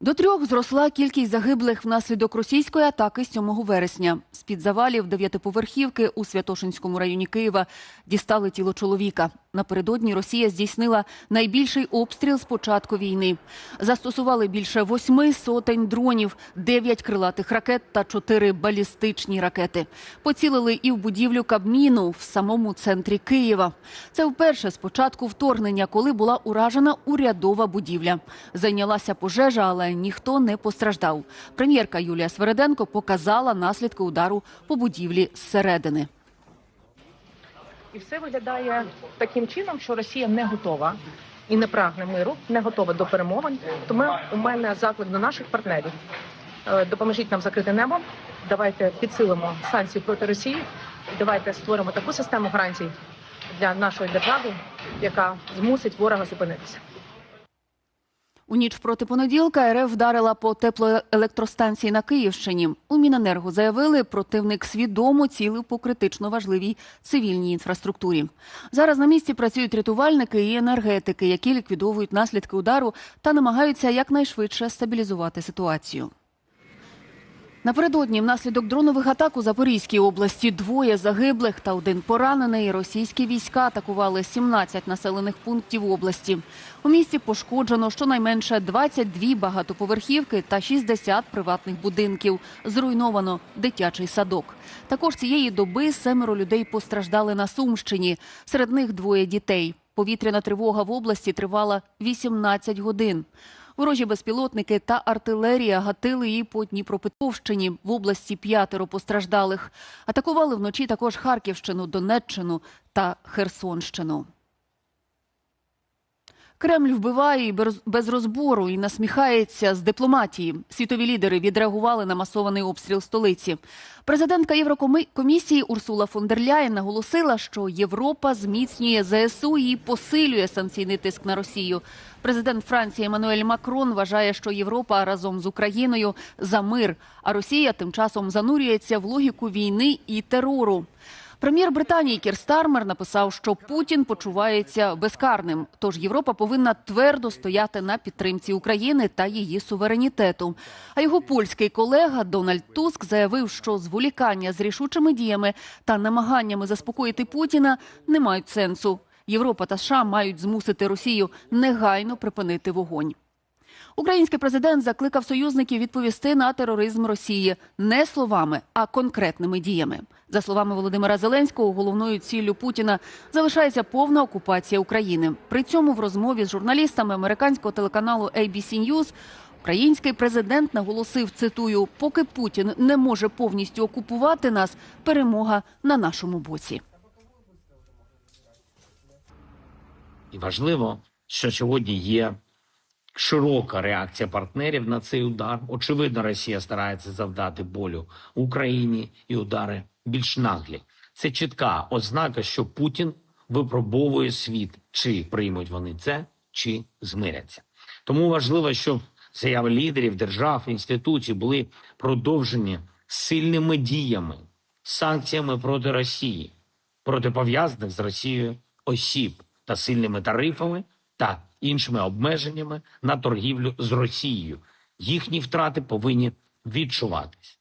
До трьох зросла кількість загиблих внаслідок російської атаки 7 вересня. З-під завалів дев'ятиповерхівки у Святошинському районі Києва дістали тіло чоловіка. Напередодні Росія здійснила найбільший обстріл з початку війни. Застосували більше восьми сотень дронів, дев'ять крилатих ракет та чотири балістичні ракети. Поцілили і в будівлю Кабміну в самому центрі Києва. Це вперше з початку вторгнення, коли була уражена урядова будівля. Зайнялася пожежа, але ніхто не постраждав. Прем'єрка Юлія Свереденко показала наслідки удару по будівлі зсередини. І все виглядає таким чином, що Росія не готова і не прагне миру, не готова до перемовин. Тому у мене заклик до наших партнерів. Е, Допоможіть нам закрити небо. Давайте підсилимо санкції проти Росії. Давайте створимо таку систему гарантій для нашої держави, яка змусить ворога зупинитися. У ніч проти понеділка РФ вдарила по теплоелектростанції на Київщині. У Міненерго заявили, противник свідомо цілив по критично важливій цивільній інфраструктурі. Зараз на місці працюють рятувальники і енергетики, які ліквідовують наслідки удару та намагаються якнайшвидше стабілізувати ситуацію. Напередодні внаслідок дронових атак у Запорізькій області двоє загиблих та один поранений. Російські війська атакували 17 населених пунктів області. У місті пошкоджено щонайменше 22 багатоповерхівки та 60 приватних будинків. Зруйновано дитячий садок. Також цієї доби семеро людей постраждали на Сумщині. Серед них двоє дітей. Повітряна тривога в області тривала 18 годин. Ворожі безпілотники та артилерія гатили її по Дніпропетровщині. В області п'ятеро постраждалих. Атакували вночі також Харківщину, Донеччину та Херсонщину. Кремль вбиває без- розбору і насміхається з дипломатії. Світові лідери відреагували на масований обстріл столиці. Президентка Єврокомісії Урсула фон дер Ляєн наголосила, що Європа зміцнює ЗСУ і посилює санкційний тиск на Росію. Президент Франції Еммануель Макрон вважає, що Європа разом з Україною за мир, а Росія тим часом занурюється в логіку війни і терору. Прем'єр Британії Кір Стармер написав, що Путін почувається безкарним. Тож Європа повинна твердо стояти на підтримці України та її суверенітету. А його польський колега Дональд Туск заявив, що зволікання з рішучими діями та намаганнями заспокоїти Путіна не мають сенсу. Європа та США мають змусити Росію негайно припинити вогонь. Український президент закликав союзників відповісти на тероризм Росії не словами, а конкретними діями. За словами Володимира Зеленського, головною ціллю Путіна залишається повна окупація України. При цьому в розмові з журналістами американського телеканалу ABC News український президент наголосив, цитую, поки Путін не може повністю окупувати нас, перемога на нашому боці. І важливо, що сьогодні є широка реакція партнерів на цей удар. Очевидно, Росія старається завдати болю Україні і удари більш наглі. Це чітка ознака, що Путін випробовує світ, чи приймуть вони це, чи змиряться. Тому важливо, щоб заяви лідерів держав інституцій були продовжені сильними діями, санкціями проти Росії, проти пов'язаних з Росією осіб та сильними тарифами та іншими обмеженнями на торгівлю з Росією. Їхні втрати повинні відчуватись.